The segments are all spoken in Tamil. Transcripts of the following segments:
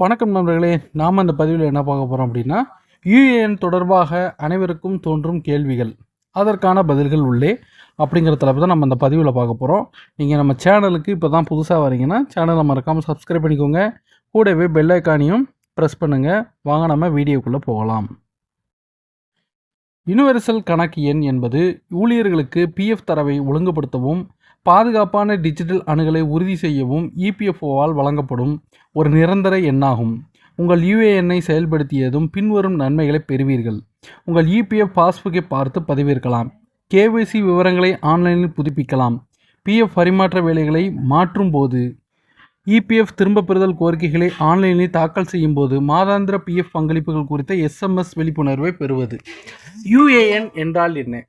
வணக்கம் நண்பர்களே நாம் அந்த பதிவில் என்ன பார்க்க போகிறோம் அப்படின்னா யூஏஎன் தொடர்பாக அனைவருக்கும் தோன்றும் கேள்விகள். அதற்கான பதில்கள் உள்ளே அப்படிங்கிற தலைப்பு தான் நம்ம அந்த பதிவில் பார்க்க போகிறோம் நீங்கள் நம்ம சேனலுக்கு இப்போ தான் புதுசாக வரீங்கன்னா சேனலை மறக்காமல் சப்ஸ்கிரைப் பண்ணிக்கோங்க. கூடவே பெல் ஐக்கானையும் ப்ரெஸ் பண்ணுங்கள் வாங்க நம்ம வீடியோக்குள்ளே போகலாம். யுனிவர்சல் கணக்கு எண் என்பது ஊழியர்களுக்கு பிஎஃப் தரவை ஒழுங்குபடுத்தவும் பாதுகாப்பான டிஜிட்டல் அணுகலை உறுதி செய்யவும் இபிஎஃப்ஓவால் வழங்கப்படும் ஒரு நிரந்தர எண்ணாகும். உங்கள் யுஏஎன்னை செயல்படுத்தியதும் பின்வரும் நன்மைகளை பெறுவீர்கள். உங்கள் இபிஎஃப் பாஸ்புக்கை பார்த்து பதிவிறக்கலாம். கேவைசி விவரங்களை ஆன்லைனில் புதுப்பிக்கலாம். பிஎஃப் பரிமாற்ற வேலைகளை மாற்றும் போது இபிஎஃப் திரும்ப பெறுதல் கோரிக்கைகளை ஆன்லைனில் தாக்கல் செய்யும் போது மாதாந்திர பிஎஃப் பங்களிப்புகள் குறித்த எஸ்எம்எஸ் விழிப்புணர்வை பெறுவது. யுஏஎன் என்றால் என்ன?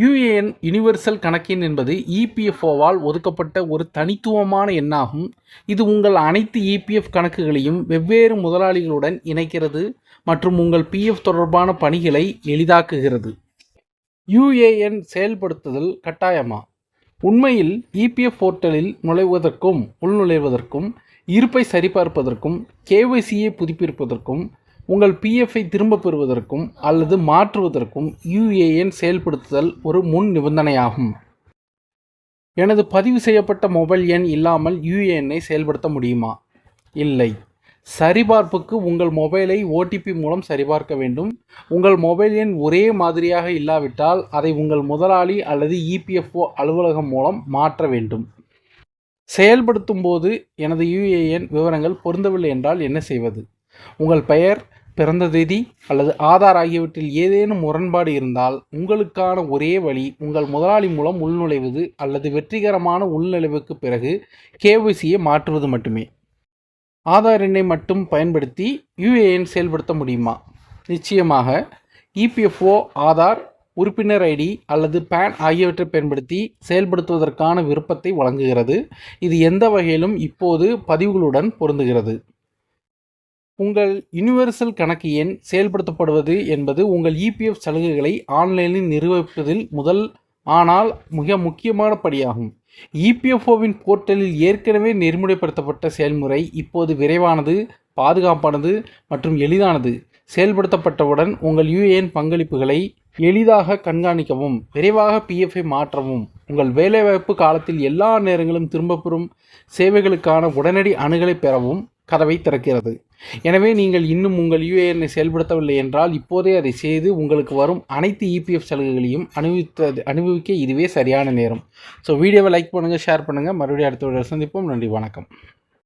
யுஏஎன் யுனிவர்சல் கணக்கின் என்பது இபிஎஃப்ஓவால் ஒதுக்கப்பட்ட ஒரு தனித்துவமான எண்ணாகும். இது உங்கள் அனைத்து இபிஎஃப் கணக்குகளையும் வெவ்வேறு முதலாளிகளுடன் இணைக்கிறது மற்றும் உங்கள் பிஎஃப் தொடர்பான பணிகளை எளிதாக்குகிறது. யுஏஎன் செயல்படுத்துதல் கட்டாயமா? உண்மையில் இபிஎஃப் போர்ட்டலில் நுழைவதற்கும் உள்நுழைவதற்கும் இருப்பை சரிபார்ப்பதற்கும் கேஒய்சியை புதுப்பிப்பதற்கும் உங்கள் பிஎஃப்ஐ திரும்பப் பெறுவதற்கும் அல்லது மாற்றுவதற்கும் யுஏஎன் செயல்படுத்துதல் ஒரு முன் நிபந்தனையாகும். எனது பதிவு செய்யப்பட்ட மொபைல் எண் இல்லாமல் யுஏஎன்ஐ செயல்படுத்த முடியுமா? இல்லை. சரிபார்ப்புக்கு உங்கள் மொபைலை ஓடிபி மூலம் சரிபார்க்க வேண்டும். உங்கள் மொபைல் எண் ஒரே மாதிரியாக இல்லாவிட்டால் அதை உங்கள் முதலாளி அல்லது இபிஎஃப்ஓ அலுவலகம் மூலம் மாற்ற வேண்டும். செயல்படுத்தும் போது எனது யுஏஎன் விவரங்கள் பொருந்தவில்லை என்றால் என்ன செய்வது? உங்கள் பெயர் பிறந்த தேதி அல்லது ஆதார் ஆகியவற்றில் ஏதேனும் முரண்பாடு இருந்தால் உங்களுக்கான ஒரே வழி உங்கள் முதலாளி மூலம் உள்நுழைவது அல்லது வெற்றிகரமான உள்நுழைவுக்கு பிறகு கேஒய்சியை மாற்றுவது மட்டுமே. ஆதார் எண்ணை மட்டும் பயன்படுத்தி யுஏஎன் செயல்படுத்த முடியுமா? நிச்சயமாக. இபிஎஃப்ஓ ஆதார் உறுப்பினர் ஐடி அல்லது பேன் ஆகியவற்றை பயன்படுத்தி செயல்படுத்துவதற்கான விருப்பத்தை வழங்குகிறது. இது எந்த வகையிலும் இப்போது பதிவுகளுடன் பொருந்துகிறது. உங்கள் யுனிவர்சல் கணக்கு எண் செயல்படுத்தப்படுவது என்பது உங்கள் இபிஎஃப் சலுகைகளை ஆன்லைனில் நிர்வகிப்பதில் முதல் ஆனால் மிக முக்கியமான படியாகும் இபிஎஃப்ஓவின் போர்ட்டலில் ஏற்கனவே நெறிமுறைப்படுத்தப்பட்ட செயல்முறை இப்போது விரைவானது பாதுகாப்பானது மற்றும் எளிதானது. செயல்படுத்தப்பட்டவுடன் உங்கள் யுஏஎன் பங்களிப்புகளை எளிதாக கண்காணிக்கவும் விரைவாக பிஎஃப்ஐ மாற்றவும். உங்கள் வேலைவாய்ப்பு காலத்தில் எல்லா நேரங்களும் திரும்பப்பெறும் சேவைகளுக்கான உடனடி அணுகலை பெறவும் கதவை திறக்கிறது. எனவே நீங்கள் இன்னும் உங்கள் யூஏஎன்னை செயல்படுத்தவில்லை என்றால் இப்போதே அதை செய்து உங்களுக்கு வரும் அனைத்து இபிஎஃப் சலுகைகளையும் அனுபவித்தது அனுபவிக்க இதுவே சரியான நேரம். ஸோ வீடியோவை லைக் பண்ணுங்கள் ஷேர் பண்ணுங்கள் மறுபடியும் அடுத்த சந்திப்போம். நன்றி வணக்கம்.